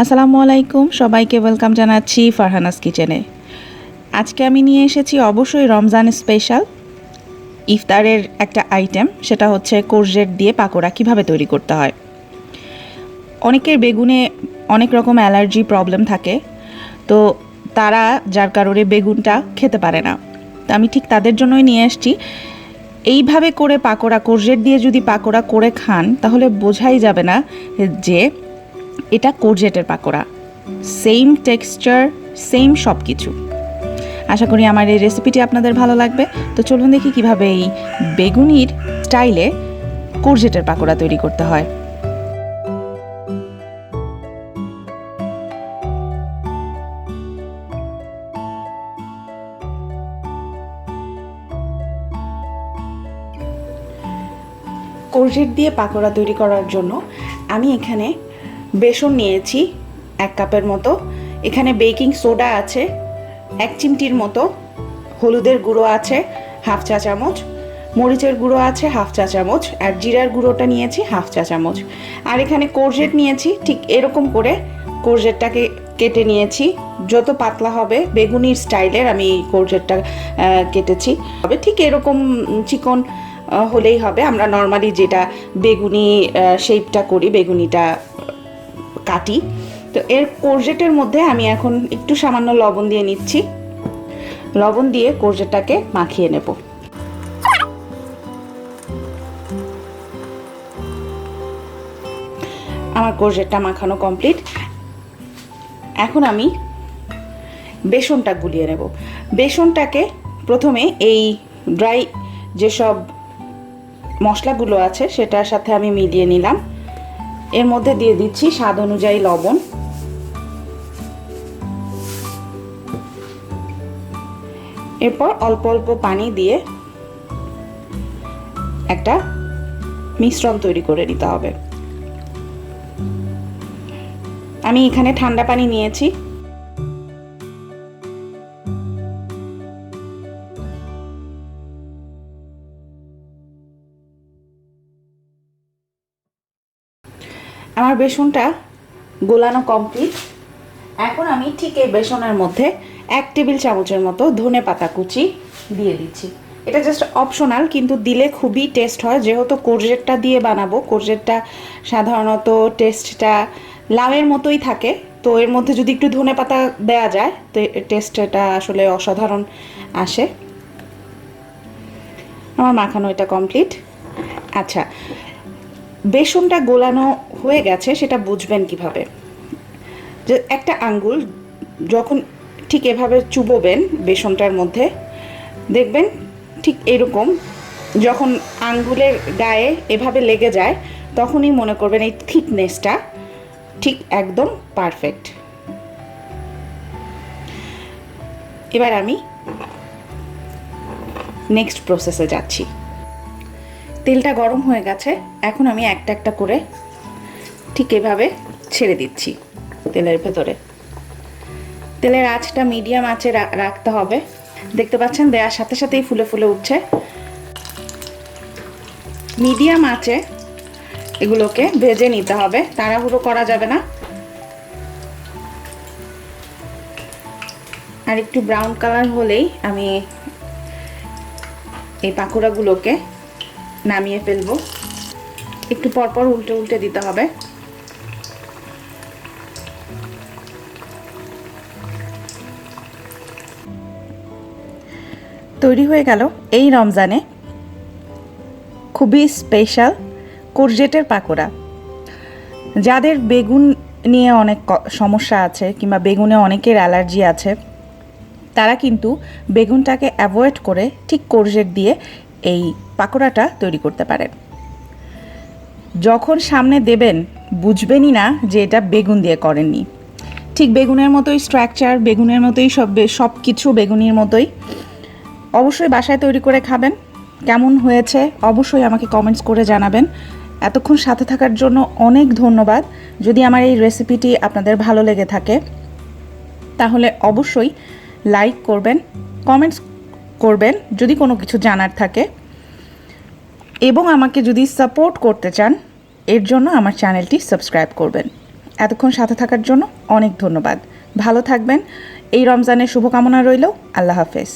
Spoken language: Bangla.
আসসালামু আলাইকুম, সবাইকে ওয়েলকাম জানাচ্ছি ফারহানাস কিচেনে। আজকে আমি নিয়ে এসেছি অবশ্যই রমজান স্পেশাল ইফতারের একটা আইটেম, সেটা হচ্ছে কোর্জেট দিয়ে পাকোড়া কীভাবে তৈরি করতে হয়। অনেকের বেগুনে অনেক রকম অ্যালার্জি প্রবলেম থাকে, তো তারা যার কারণে বেগুনটা খেতে পারে না। তো আমি ঠিক তাদের জন্যই নিয়ে এসেছি। এইভাবে করে পাকোড়া, কোর্জেট দিয়ে যদি পাকোড়া করে খান, তাহলে বোঝাই যাবে না যে এটা কোরজেটের পাকোড়া। সেম টেক্সচার সেম সব কিছু আশা করি আমার এই রেসিপিটি আপনাদের ভালো লাগবে। তো চলুন দেখি কীভাবে এই বেগুনির স্টাইলে কোরজেটের পাকোড়া তৈরি করতে হয়। কোরজেট দিয়ে পাকোড়া তৈরি করার জন্য আমি এখানে বেসন নিয়েছি, এক কাপের মতো। এখানে বেকিং সোডা আছে, এক চিমটির মতো। হলুদের গুঁড়ো আছে, হাফ চা চামচ। মরিচের গুঁড়ো আছে, হাফ চা চামচ। আর জিরার গুঁড়োটা নিয়েছি, হাফ চা চামচ। আর এখানে কোরজেট নিয়েছি, ঠিক এরকম করে কোরজেটটাকে কেটে নিয়েছি। যত পাতলা হবে, বেগুনির স্টাইলের আমি এই কোরজেটটা কেটেছি। তবে ঠিক এরকম চিকন হলেই হবে। আমরা নর্মালি যেটা বেগুনি শেপটা করি, বেগুনিটা কাটি তো এর কোরজেটের মধ্যে আমি এখন একটু সামান্য লবণ দিয়ে নিচ্ছি। লবণ দিয়ে কোরজেটটাকে মাখিয়ে নেব। আমার কোরজেটটা মাখানো কমপ্লিট এখন আমি বেসনটা গুলিয়ে নেব। বেসনটাকে প্রথমে এই ড্রাই যেসব মশলাগুলো আছে, সেটার সাথে আমি মিলিয়ে নিলাম। এর মধ্যে দিয়ে দিচ্ছি স্বাদ অনুযায়ী লবণ। এরপর অল্প অল্প পানি দিয়ে একটা মিশ্রণ তৈরি করে নিতে হবে। আমি এখানে ঠান্ডা পানি নিয়েছি। আমার বেসনটা গোলানো কমপ্লিট এখন আমি ঠিক এই বেসনের মধ্যে এক টেবিল চামচের মতো ধনে পাতা কুচি দিয়ে দিচ্ছি। এটা জাস্ট অপশনাল কিন্তু দিলে খুবই টেস্ট হয়। যেহেতু কোরজেটটা দিয়ে বানাবো কোরজেটটা সাধারণত টেস্টটা লাউয়ের মতোই থাকে। তো এর মধ্যে যদি একটু ধনে পাতা দেওয়া যায়, তো টেস্টটা আসলে অসাধারণ আসে। আমার মাখানো এটা কমপ্লিট আচ্ছা বেসনটা গোলানো হয়ে গেছে, সেটা বুঝবেন কীভাবে? যে একটা আঙ্গুল যখন ঠিক এভাবে চুবোবেন বেসনটার মধ্যে, দেখবেন ঠিক এরকম যখন আঙ্গুলের গায়ে এভাবে লেগে যায়, তখনই মনে করবেন এই থিকনেসটা ঠিক একদম পারফেক্ট। এবার আমি নেক্সট প্রসেসে যাচ্ছি। তেলটা গরম হয়ে গেছে, এখন আমি একটা একটা করে ঠিক এভাবে ছেড়ে দিচ্ছি তেলের ভেতরে। তেলের আঁচটা মিডিয়াম আঁচে রাখতে হবে। দেখতে পাচ্ছেন, দেওয়ার সাথে সাথেই ফুলে ফুলে উঠছে। মিডিয়াম আঁচে এগুলোকে ভেজে নিতে হবে। তাড়াহুড়ো করা যাবে না। আর একটু ব্রাউন কালার হলেই আমি এই পাকোড়াগুলোকে নামিয়ে ফেলব। একটু পরপর উল্টে উল্টে দিতে হবে। তৈরি হয়ে গেল এই রমজানে খুবই স্পেশাল কোরজেটের পাকোড়া। যাদের বেগুন নিয়ে অনেক সমস্যা আছে কিংবা বেগুনে অনেকের অ্যালার্জি আছে, তারা কিন্তু বেগুনটাকে অ্যাভয়েড করে ঠিক কোরজেট দিয়ে এই পাকোড়াটা তৈরি করতে পারেন। যখন সামনে দেবেন, বুঝবেনই না যে এটা বেগুন দিয়ে করেননি। ঠিক বেগুনের মতোই স্ট্রাকচার বেগুনের মতোই সব সব কিছু বেগুনির মতোই। অবশ্যই বাসায় তৈরি করে খাবেন। কেমন হয়েছে অবশ্যই আমাকে কমেন্টস করে জানাবেন। এতক্ষণ সাথে থাকার জন্য অনেক ধন্যবাদ। যদি আমার এই রেসিপিটি আপনাদের ভালো লেগে থাকে, তাহলে অবশ্যই লাইক করবেন কমেন্টস করবেন, যদি কোনো কিছু জানার থাকে। এবং আমাকে যদি সাপোর্ট করতে চান, এর জন্য আমার চ্যানেলটি সাবস্ক্রাইব করবেন। এতক্ষণ সাথে থাকার জন্য অনেক ধন্যবাদ। ভালো থাকবেন। এই রমজানের শুভকামনা রইল। আল্লাহ হাফেজ।